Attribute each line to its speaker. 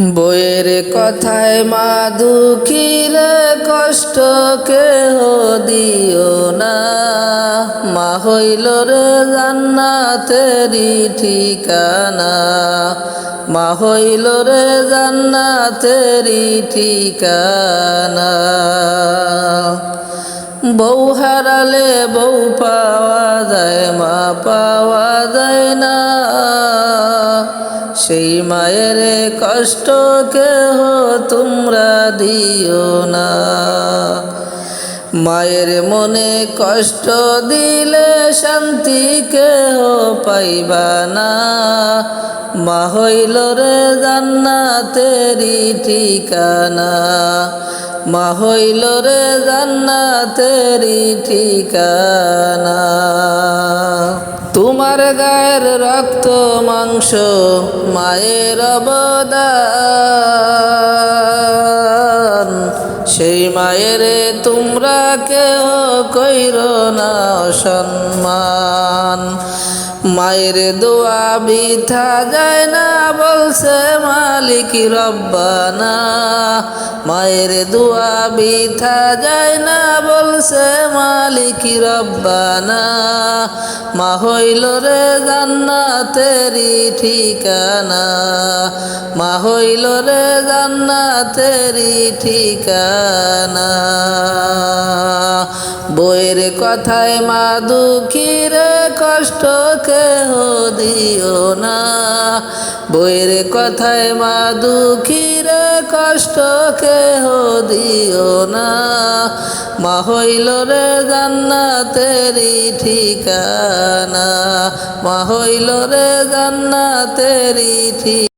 Speaker 1: বইয়ের কথায় মা দুঃখীর কষ্ট কেহ দিও না। মা হইল রে জান্নাতেরি ঠিকানা। মা হইল রে জান্নাতেরি ঠিকানা। বউ হারালে বউ পাওয়া যায়, মা পাওয়া যায় না। সেই মায়ের কষ্ট কেহ তোমরা দিও না। মায়ের মনে কষ্ট দিলে শান্তি কেহ পাইবা না। মা হইল রে জান্নাতেরি ঠিকানা। মা হইল রে জান্নাতেরি ঠিকানা। তোমার গায়ের রক্ত মাংস মায়ের অবদান। সেই মায়ের তোমরা কেউ কইর না সম্মান মায়ের দোয়া বিথা যায় না বলছে মালিক রব্বানা। মায়ের দোয়া বিথা যায় না বলছে মালিক রব্বানা। মা হইল রে জান্নাতেরি ঠিকানা। মা হইল রে জান্নাতেরি ঠিকানা। বইয়ের কথায় মা দুঃখীর কষ্ট কেহ দিও না। বইয়ের কথায় মা দুঃখীর কষ্ট কেহ দিও না। মা হইল রে জান্নাতেরি ঠিকানা। মা হইল রে জান্নাতেরি ঠিক